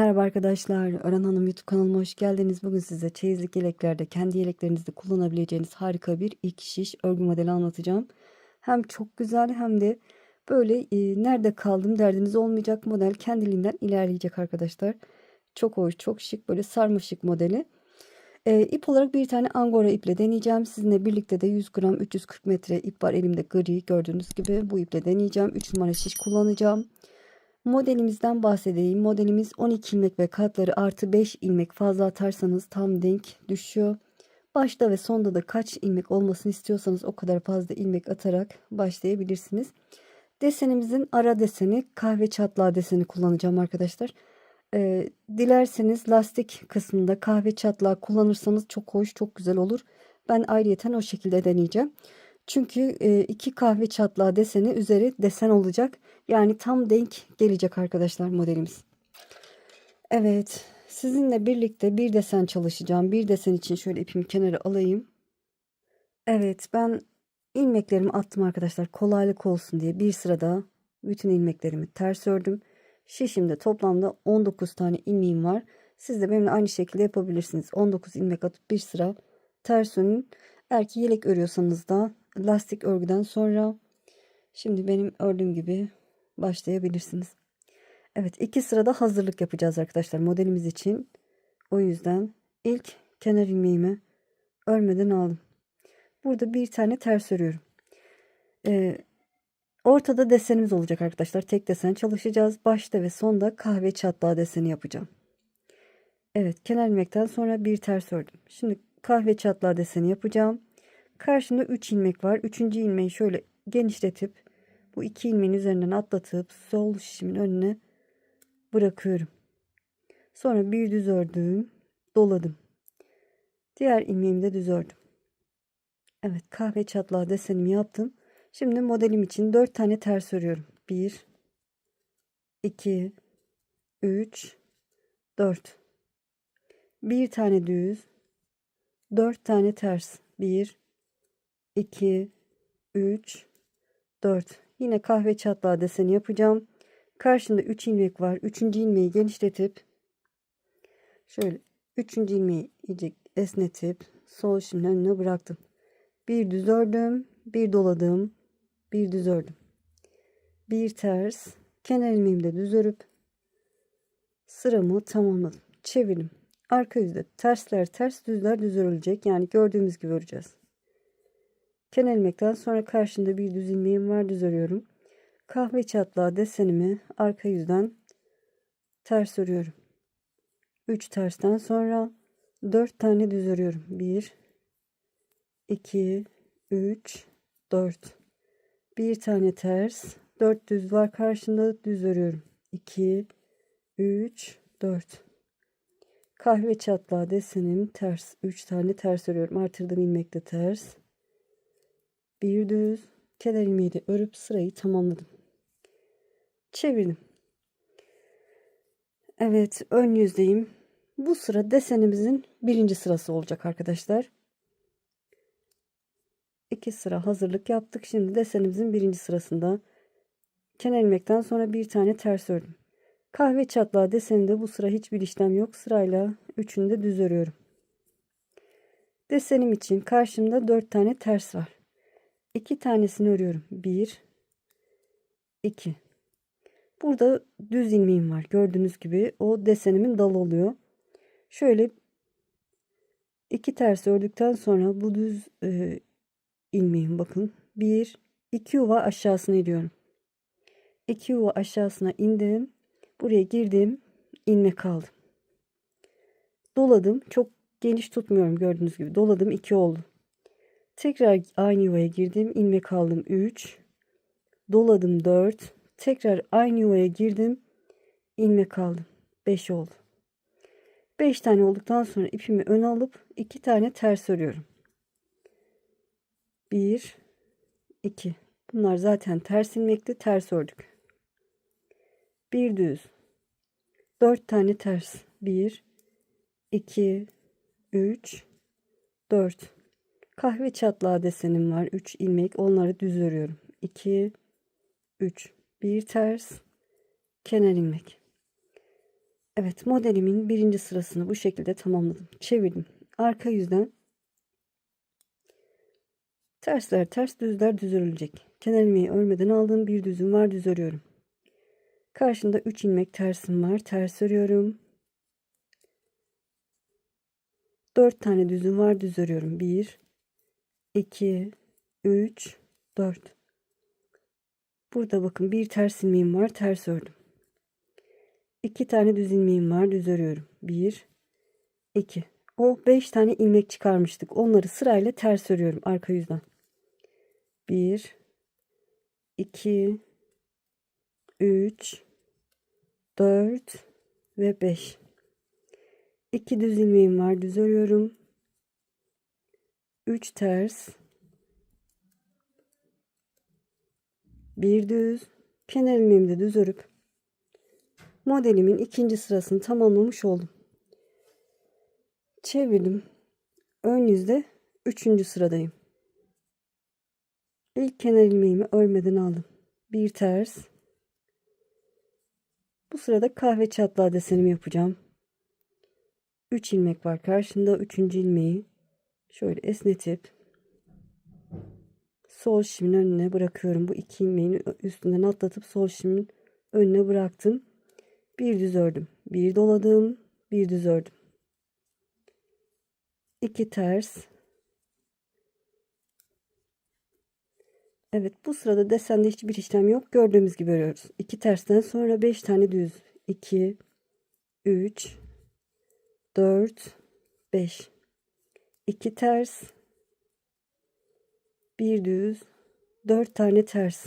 Merhaba arkadaşlar, Ören Hanım YouTube kanalıma hoş geldiniz. Bugün size çeyizlik yeleklerde kendi yeleklerinizde kullanabileceğiniz harika bir iki şiş örgü modeli anlatacağım. Hem çok güzel hem de böyle e, nerede kaldım derdiniz olmayacak model kendiliğinden ilerleyecek arkadaşlar. Çok hoş, çok şık böyle sarmaşık modeli. E, ip olarak bir tane angora iple deneyeceğim. Sizinle birlikte de 100 gram 340 metre ip var elimde gri gördüğünüz gibi bu iple deneyeceğim. 3 numara şiş kullanacağım. Modelimizden bahsedeyim. Modelimiz 12 ilmek ve katları artı 5 ilmek fazla atarsanız tam denk düşüyor. Başta ve sonda da kaç ilmek olmasını istiyorsanız o kadar fazla ilmek atarak başlayabilirsiniz. Desenimizin ara deseni kahve çatlağı deseni kullanacağım arkadaşlar. Ee, dilerseniz lastik kısmında kahve çatlağı kullanırsanız çok hoş çok güzel olur. Ben ayrıyeten o şekilde deneyeceğim. Çünkü e, iki kahve çatlağı deseni üzeri desen olacak. Yani tam denk gelecek arkadaşlar modelimiz. Evet sizinle birlikte bir desen çalışacağım. Bir desen için şöyle ipimi kenara alayım. Evet ben ilmeklerimi attım arkadaşlar kolaylık olsun diye bir sırada bütün ilmeklerimi ters ördüm. Şişimde toplamda 19 tane ilmeğim var. Siz de benimle aynı şekilde yapabilirsiniz. 19 ilmek atıp bir sıra ters örün. Eğer ki yelek örüyorsanız da lastik örgüden sonra şimdi benim ördüğüm gibi başlayabilirsiniz. Evet iki sırada hazırlık yapacağız arkadaşlar modelimiz için. O yüzden ilk kenar ilmeğimi örmeden aldım. Burada bir tane ters örüyorum. Ee, ortada desenimiz olacak arkadaşlar. Tek desen çalışacağız. Başta ve sonda kahve çatlağı deseni yapacağım. Evet kenar ilmekten sonra bir ters ördüm. Şimdi kahve çatlağı deseni yapacağım. Karşımda 3 ilmek var. 3. ilmeği şöyle genişletip bu iki ilmeğin üzerinden atlatıp sol şişimin önüne bırakıyorum. Sonra bir düz ördüm, doladım. Diğer ilmeğimi de düz ördüm. Evet, kahve çatlağı desenimi yaptım. Şimdi modelim için 4 tane ters örüyorum. 1 2 3 4 bir tane düz 4 tane ters 1 2 3 4 yine kahve çatlağı deseni yapacağım. Karşımda 3 ilmek var. 3. ilmeği genişletip şöyle 3. ilmeği iyice esnetip sol şimdiden önüne bıraktım. Bir düz ördüm bir doladım bir düz ördüm. Bir ters kenar ilmeğimi de düz örüp sıramı tamamladım. Çevirdim. Arka yüzde tersler ters düzler düz örülecek. Yani gördüğümüz gibi öreceğiz kenar ilmekten sonra karşında bir düz ilmeğim var düz örüyorum. Kahve çatlağı desenimi arka yüzden ters örüyorum. 3 tersten sonra 4 tane düz örüyorum. 1 2 3 4 bir tane ters 4 düz var karşında düz örüyorum. 2 3 4 kahve çatlağı desenim ters 3 tane ters örüyorum. Artırdım ilmek de ters bir düz kenar ilmeği de örüp sırayı tamamladım. Çevirdim. Evet ön yüzdeyim. Bu sıra desenimizin birinci sırası olacak arkadaşlar. İki sıra hazırlık yaptık. Şimdi desenimizin birinci sırasında kenar ilmekten sonra bir tane ters ördüm. Kahve çatlağı deseninde bu sıra hiçbir işlem yok. Sırayla üçünü de düz örüyorum. Desenim için karşımda dört tane ters var iki tanesini örüyorum. Bir, iki. Burada düz ilmeğim var. Gördüğünüz gibi o desenimin dalı oluyor. Şöyle iki ters ördükten sonra bu düz e, ilmeğim bakın. Bir, iki yuva aşağısına iniyorum. İki yuva aşağısına indim. Buraya girdim. ilmek aldım. Doladım. Çok geniş tutmuyorum gördüğünüz gibi. Doladım. iki oldu. Tekrar aynı yuvaya girdim. ilmek aldım 3. Doladım 4. Tekrar aynı yuvaya girdim. ilmek aldım. 5 oldu. 5 tane olduktan sonra ipimi ön alıp 2 tane ters örüyorum. 1 2 Bunlar zaten ters ilmekli ters ördük. Bir düz. 4 tane ters. 1 2 3 4 Kahve çatlağı desenim var. 3 ilmek. Onları düz örüyorum. 2 3 bir ters kenar ilmek. Evet modelimin birinci sırasını bu şekilde tamamladım. Çevirdim. Arka yüzden tersler ters düzler düz örülecek. Kenar ilmeği örmeden aldığım bir düzüm var düz örüyorum. Karşında 3 ilmek tersim var. Ters örüyorum. 4 tane düzüm var düz örüyorum. 1 2 3 4 Burada bakın bir ters ilmeğim var. Ters ördüm. 2 tane düz ilmeğim var. Düz örüyorum. 1 2 O 5 tane ilmek çıkarmıştık. Onları sırayla ters örüyorum arka yüzden. 1 2 3 4 ve 5 2 düz ilmeğim var düz örüyorum 3 ters bir düz kenar ilmeğimi de düz örüp modelimin ikinci sırasını tamamlamış oldum çevirdim ön yüzde üçüncü sıradayım ilk kenar ilmeğimi örmeden aldım bir ters bu sırada kahve çatlağı desenimi yapacağım. 3 ilmek var karşında. 3. ilmeği şöyle esnetip sol şimin önüne bırakıyorum. Bu iki ilmeğin üstünden atlatıp sol şimin önüne bıraktım. Bir düz ördüm. Bir doladım. Bir düz ördüm. 2 ters. Evet bu sırada desende hiçbir işlem yok. Gördüğümüz gibi örüyoruz. 2 tersten sonra 5 tane düz. 2 3 4 5 2 ters 1 düz 4 tane ters.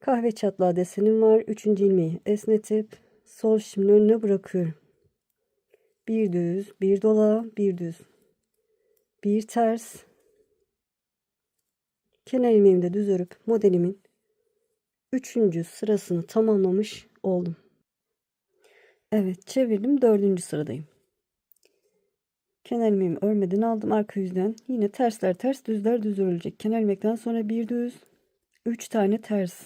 Kahve çatlağı desenim var. 3. ilmeği esnetip sol şimin önüne bırakıyorum. Bir düz, bir dola, bir düz bir ters kenar ilmeğimi de düz örüp modelimin üçüncü sırasını tamamlamış oldum. Evet çevirdim dördüncü sıradayım. Kenar ilmeğimi örmeden aldım arka yüzden. Yine tersler ters düzler düz örülecek. Kenar ilmekten sonra bir düz. Üç tane ters.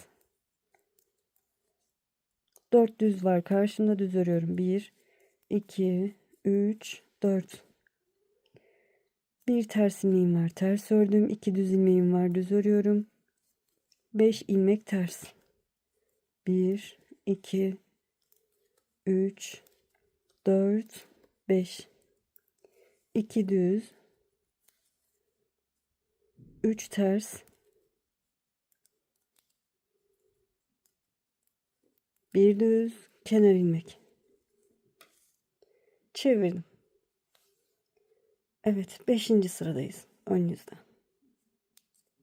Dört düz var karşımda düz örüyorum. Bir, iki, üç, dört. Bir ters ilmeğim var. Ters ördüm. iki düz ilmeğim var. Düz örüyorum. 5 ilmek ters. 1 2 3 4 5 2 düz 3 ters bir düz kenar ilmek çevirdim Evet, beşinci sıradayız. Ön yüzde.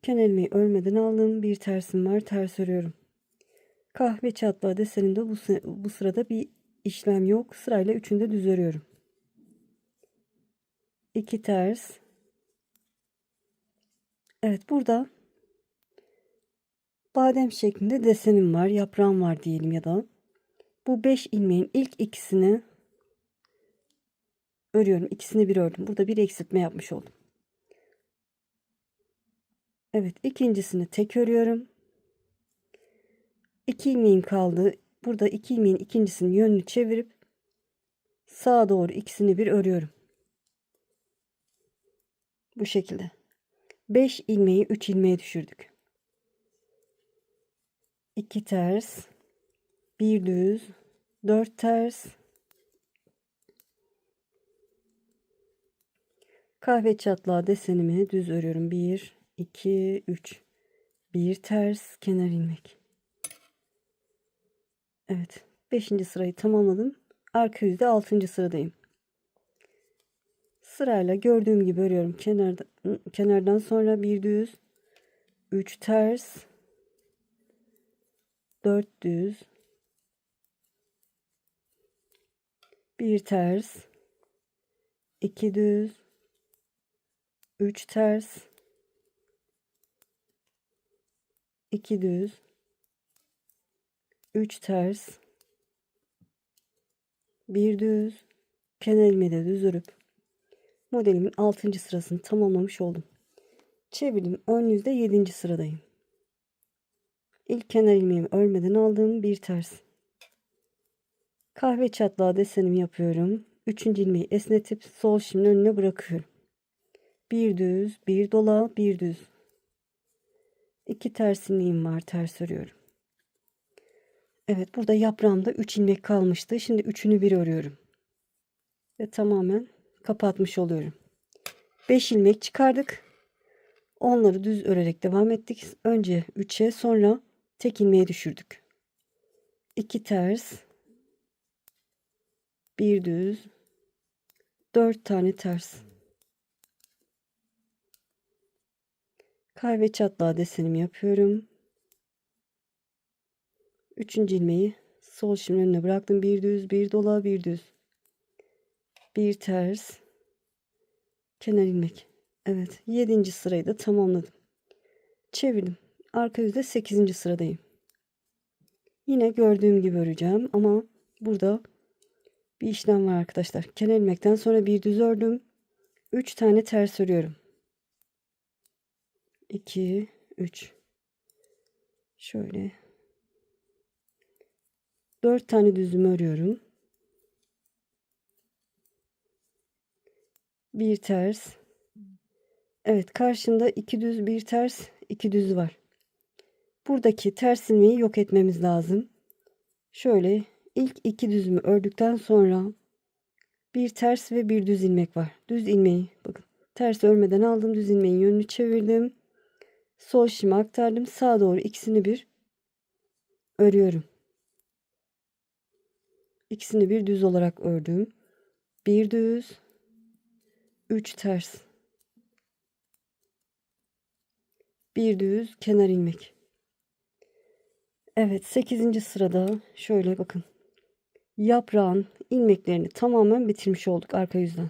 Kenar ilmeği örmeden aldım. Bir tersim var. Ters örüyorum. Kahve çatlağı deseninde bu, bu sırada bir işlem yok. Sırayla üçünde düz örüyorum. İki ters. Evet burada badem şeklinde desenim var. Yaprağım var diyelim ya da. Bu beş ilmeğin ilk ikisini örüyorum. İkisini bir ördüm. Burada bir eksiltme yapmış oldum. Evet ikincisini tek örüyorum. İki ilmeğim kaldı. Burada iki ilmeğin ikincisinin yönünü çevirip sağa doğru ikisini bir örüyorum. Bu şekilde. 5 ilmeği 3 ilmeğe düşürdük. 2 ters, 1 düz, 4 ters, Kahve çatlağı desenimi düz örüyorum. 1, 2, 3. Bir ters kenar ilmek. Evet. 5. sırayı tamamladım. Arka yüzde 6. sıradayım. Sırayla gördüğüm gibi örüyorum. Kenardan, kenardan sonra bir düz, 3 ters, 4 düz, bir ters, 2 düz, 3 ters 2 düz 3 ters 1 düz kenar ilmeği düz örüp modelimin 6. sırasını tamamlamış oldum. Çevirdim. Ön yüzde 7. sıradayım. İlk kenar ilmeğimi örmeden aldım. Bir ters. Kahve çatlağı desenimi yapıyorum. Üçüncü ilmeği esnetip sol şimin önüne bırakıyorum. Bir düz, bir dola, bir düz. İki ters ilmeğim var. Ters örüyorum. Evet burada yaprağımda 3 ilmek kalmıştı. Şimdi üçünü bir örüyorum. Ve tamamen kapatmış oluyorum. 5 ilmek çıkardık. Onları düz örerek devam ettik. Önce 3'e sonra tek ilmeğe düşürdük. 2 ters. Bir düz. 4 tane ters. Kahve çatlağı desenimi yapıyorum. Üçüncü ilmeği sol şimin önüne bıraktım. Bir düz, bir dola, bir düz. Bir ters. Kenar ilmek. Evet. Yedinci sırayı da tamamladım. Çevirdim. Arka yüzde sekizinci sıradayım. Yine gördüğüm gibi öreceğim ama burada bir işlem var arkadaşlar. Kenar ilmekten sonra bir düz ördüm. Üç tane ters örüyorum. 2 3 şöyle 4 tane düzümü örüyorum. Bir ters. Evet karşımda iki düz bir ters iki düz var. Buradaki ters ilmeği yok etmemiz lazım. Şöyle ilk iki düzümü ördükten sonra bir ters ve bir düz ilmek var. Düz ilmeği bakın ters örmeden aldım düz ilmeğin yönünü çevirdim. Sol şimi aktardım sağa doğru ikisini bir örüyorum. İkisini bir düz olarak ördüm. Bir düz, üç ters. Bir düz, kenar ilmek. Evet, 8. sırada şöyle bakın. Yaprağın ilmeklerini tamamen bitirmiş olduk arka yüzden.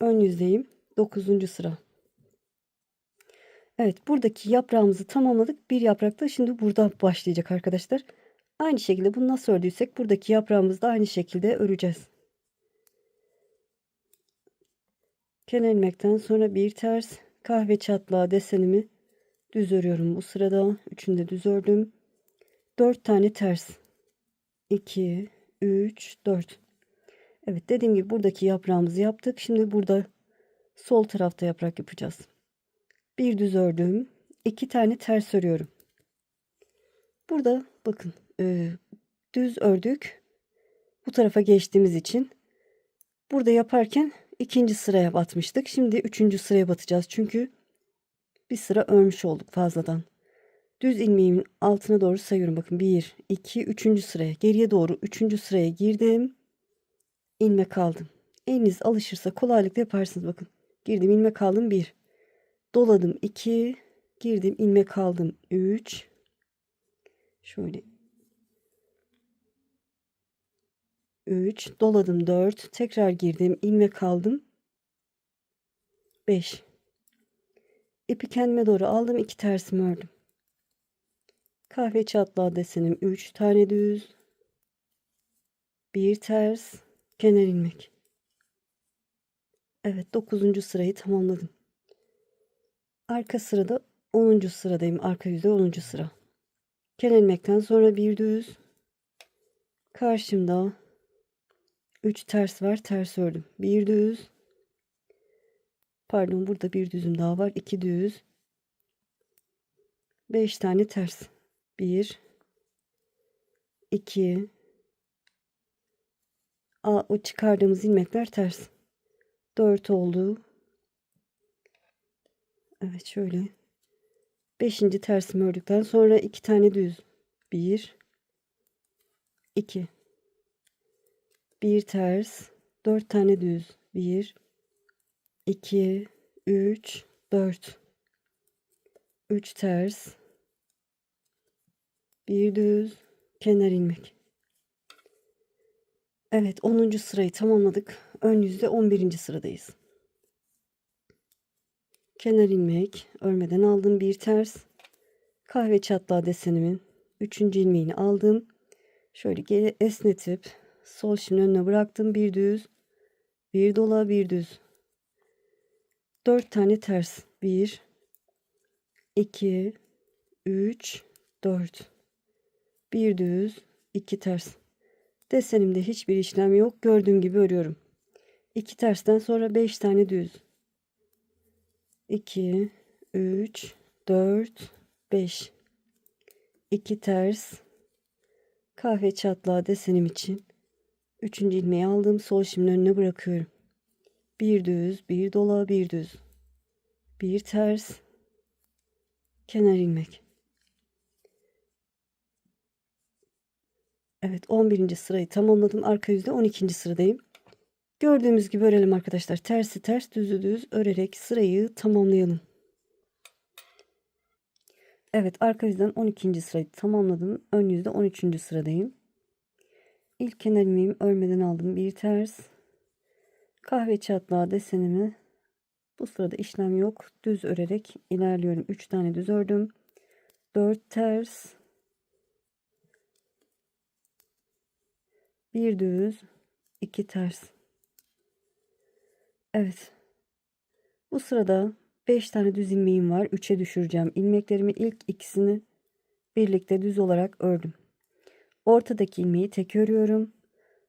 Ön yüzdeyim. 9. sıra. Evet, buradaki yaprağımızı tamamladık. Bir yaprak da şimdi burada başlayacak arkadaşlar. Aynı şekilde bunu nasıl ördüysek buradaki yaprağımızı da aynı şekilde öreceğiz. Kenar ilmekten sonra bir ters kahve çatlağı desenimi düz örüyorum bu sırada. Üçünü de düz ördüm. 4 tane ters. 2, 3, 4. Evet dediğim gibi buradaki yaprağımızı yaptık. Şimdi burada sol tarafta yaprak yapacağız. Bir düz ördüm. 2 tane ters örüyorum. Burada bakın e, düz ördük. Bu tarafa geçtiğimiz için burada yaparken ikinci sıraya batmıştık. Şimdi üçüncü sıraya batacağız. Çünkü bir sıra örmüş olduk fazladan. Düz ilmeğimin altına doğru sayıyorum. Bakın 1, 2, 3. sıraya. Geriye doğru 3. sıraya girdim. ilmek aldım. Eliniz alışırsa kolaylıkla yaparsınız. Bakın girdim ilmek aldım 1. Doladım 2. Girdim ilmek aldım 3. Şöyle 3 doladım 4 tekrar girdim ilmek aldım 5 ipi kendime doğru aldım 2 tersimi ördüm kahve çatlağı desenim 3 tane düz bir ters kenar ilmek Evet 9. sırayı tamamladım arka sırada 10. sıradayım arka yüzde 10. sıra kenar ilmekten sonra bir düz karşımda 3 ters var. Ters ördüm. Bir düz. Pardon burada bir düzüm daha var. 2 düz. 5 tane ters. 1 2 A, o çıkardığımız ilmekler ters. 4 oldu. Evet şöyle. 5. tersimi ördükten sonra 2 tane düz. 1 2 bir ters, dört tane düz. Bir, iki, üç, dört. Üç ters, bir düz, kenar ilmek. Evet 10. sırayı tamamladık. Ön yüzde 11. sıradayız. Kenar ilmek örmeden aldım bir ters. Kahve çatlağı desenimin 3. ilmeğini aldım. Şöyle esnetip Sol şimdi önüne bıraktım. Bir düz. Bir dola bir düz. Dört tane ters. Bir. iki, 3, 4. Bir düz, iki ters. Desenimde hiçbir işlem yok. Gördüğüm gibi örüyorum. 2 tersten sonra 5 tane düz. 2, 3, 4, 5. 2 ters. Kahve çatlağı desenim için 3. ilmeği aldım. Sol şimin önüne bırakıyorum. Bir düz, bir dola, bir düz. Bir ters. Kenar ilmek. Evet 11. sırayı tamamladım. Arka yüzde 12. sıradayım. Gördüğümüz gibi örelim arkadaşlar. Tersi ters düzü düz örerek sırayı tamamlayalım. Evet arka yüzden 12. sırayı tamamladım. Ön yüzde 13. sıradayım. İlk kenar ilmeğimi örmeden aldım. Bir ters. Kahve çatlağı desenimi bu sırada işlem yok. Düz örerek ilerliyorum. 3 tane düz ördüm. 4 ters. Bir düz, iki ters. Evet. Bu sırada 5 tane düz ilmeğim var. 3'e düşüreceğim. İlmeklerimi ilk ikisini birlikte düz olarak ördüm. Ortadaki ilmeği tek örüyorum.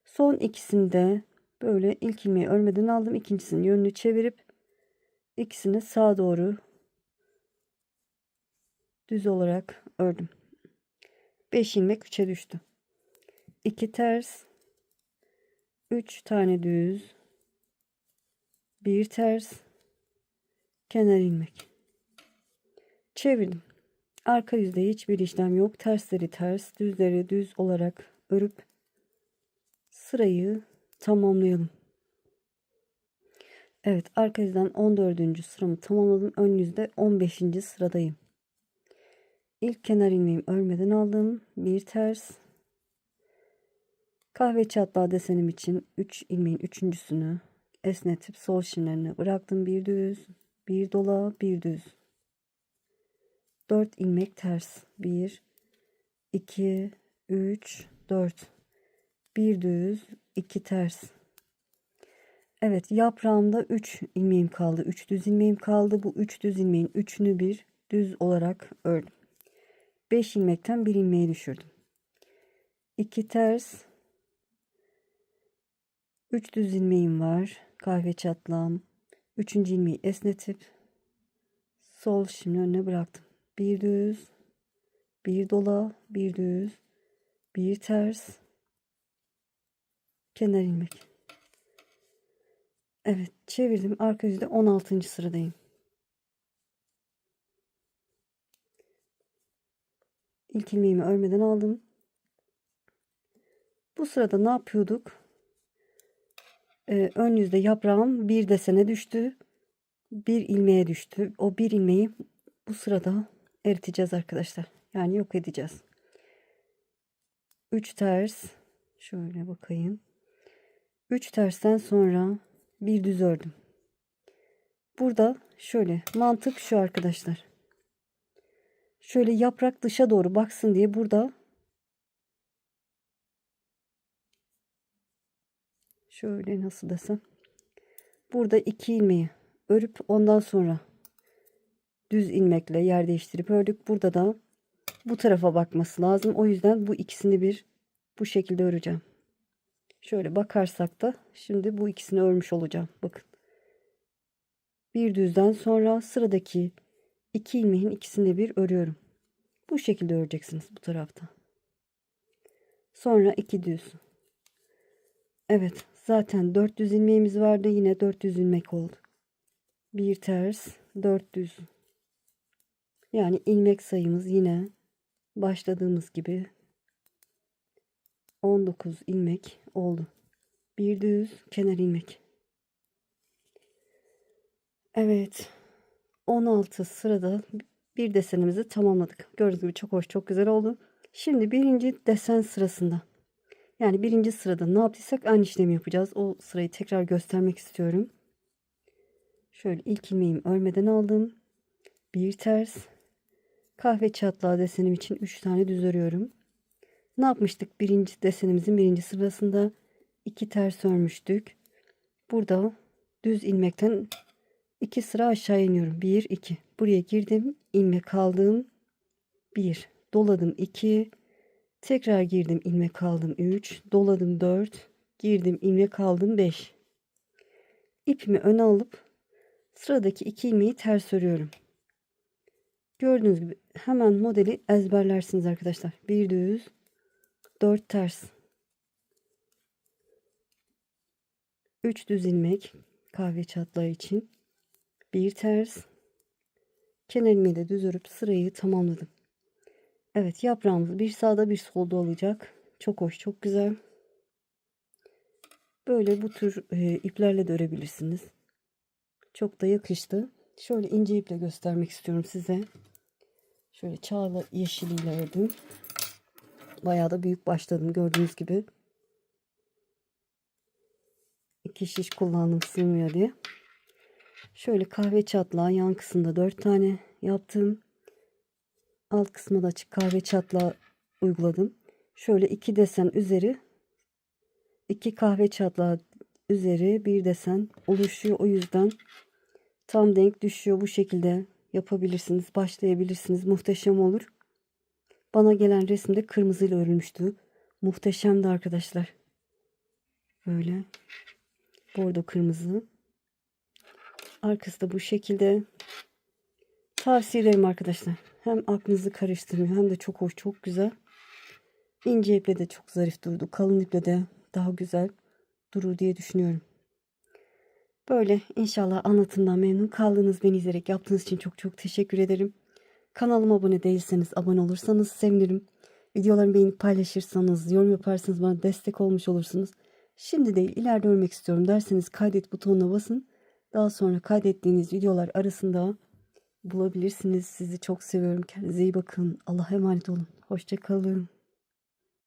Son ikisini de böyle ilk ilmeği örmeden aldım. İkincisinin yönünü çevirip ikisini sağa doğru düz olarak ördüm. 5 ilmek 3'e düştü. 2 ters 3 tane düz bir ters kenar ilmek çevirdim arka yüzde hiçbir işlem yok tersleri ters düzleri düz olarak örüp sırayı tamamlayalım Evet arka yüzden 14. sıramı tamamladım ön yüzde 15. sıradayım İlk kenar ilmeğimi örmeden aldım bir ters Kahve çatlağı desenim için 3 ilmeğin üçüncüsünü esnetip sol şimlerine bıraktım. Bir düz, bir dola, bir düz. 4 ilmek ters. 1 2 3 4 bir düz, iki ters. Evet, yaprağımda 3 ilmeğim kaldı. 3 düz ilmeğim kaldı. Bu 3 düz ilmeğin üçünü bir düz olarak ördüm. 5 ilmekten bir ilmeği düşürdüm. 2 ters 3 düz ilmeğim var. Kahve çatlağım. 3. ilmeği esnetip sol şimdi önüne bıraktım. Bir düz, bir dola, bir düz, bir ters, kenar ilmek. Evet, çevirdim. Arka yüzde 16. sıradayım. İlk ilmeğimi örmeden aldım. Bu sırada ne yapıyorduk? e, ön yüzde yaprağım bir desene düştü. Bir ilmeğe düştü. O bir ilmeği bu sırada eriteceğiz arkadaşlar. Yani yok edeceğiz. 3 ters şöyle bakayım. 3 tersten sonra bir düz ördüm. Burada şöyle mantık şu arkadaşlar. Şöyle yaprak dışa doğru baksın diye burada şöyle nasıl desem burada iki ilmeği örüp ondan sonra düz ilmekle yer değiştirip ördük. Burada da bu tarafa bakması lazım. O yüzden bu ikisini bir bu şekilde öreceğim. Şöyle bakarsak da şimdi bu ikisini örmüş olacağım. Bakın. Bir düzden sonra sıradaki iki ilmeğin ikisini bir örüyorum. Bu şekilde öreceksiniz bu tarafta. Sonra iki düz. Evet. Zaten 400 ilmeğimiz vardı. Yine 400 ilmek oldu. Bir ters 400. Yani ilmek sayımız yine başladığımız gibi 19 ilmek oldu. Bir düz kenar ilmek. Evet. 16 sırada bir desenimizi tamamladık. Gördüğünüz gibi çok hoş, çok güzel oldu. Şimdi birinci desen sırasında yani birinci sırada ne yaptıysak aynı işlemi yapacağız. O sırayı tekrar göstermek istiyorum. Şöyle ilk ilmeğimi örmeden aldım. Bir ters. Kahve çatlağı desenim için 3 tane düz örüyorum. Ne yapmıştık? Birinci desenimizin birinci sırasında iki ters örmüştük. Burada düz ilmekten iki sıra aşağı iniyorum. 1 2. Buraya girdim, ilmek aldım. 1 doladım 2 tekrar girdim ilmek aldım 3 doladım 4 girdim ilmek aldım 5 ipimi öne alıp sıradaki iki ilmeği ters örüyorum gördüğünüz gibi hemen modeli ezberlersiniz arkadaşlar bir düz 4 ters 3 düz ilmek kahve çatlağı için bir ters kenar ilmeği de düz örüp sırayı tamamladım Evet yaprağımız bir sağda bir solda olacak. Çok hoş çok güzel. Böyle bu tür e, iplerle de örebilirsiniz. Çok da yakıştı. Şöyle ince iple göstermek istiyorum size. Şöyle çağla yeşiliyle ördüm. Bayağı da büyük başladım gördüğünüz gibi. İki şiş kullandım sığmıyor diye. Şöyle kahve çatlağı yan kısımda dört tane yaptım. Alt kısmı da açık kahve çatlağı uyguladım. Şöyle iki desen üzeri iki kahve çatlağı üzeri bir desen oluşuyor. O yüzden tam denk düşüyor. Bu şekilde yapabilirsiniz. Başlayabilirsiniz. Muhteşem olur. Bana gelen resimde kırmızıyla örülmüştü. Muhteşemdi arkadaşlar. Böyle. Bordo kırmızı. Arkası da bu şekilde. Tavsiye ederim arkadaşlar. Hem aklınızı karıştırmıyor hem de çok hoş, çok güzel. İnce iple de çok zarif durdu. Kalın iple de daha güzel durur diye düşünüyorum. Böyle inşallah anlatımdan memnun kaldınız. Beni izleyerek yaptığınız için çok çok teşekkür ederim. Kanalıma abone değilseniz abone olursanız sevinirim. Videolarımı beğenip paylaşırsanız, yorum yaparsanız bana destek olmuş olursunuz. Şimdi değil ileride örmek istiyorum derseniz kaydet butonuna basın. Daha sonra kaydettiğiniz videolar arasında bulabilirsiniz. Sizi çok seviyorum. Kendinize iyi bakın. Allah'a emanet olun. Hoşçakalın.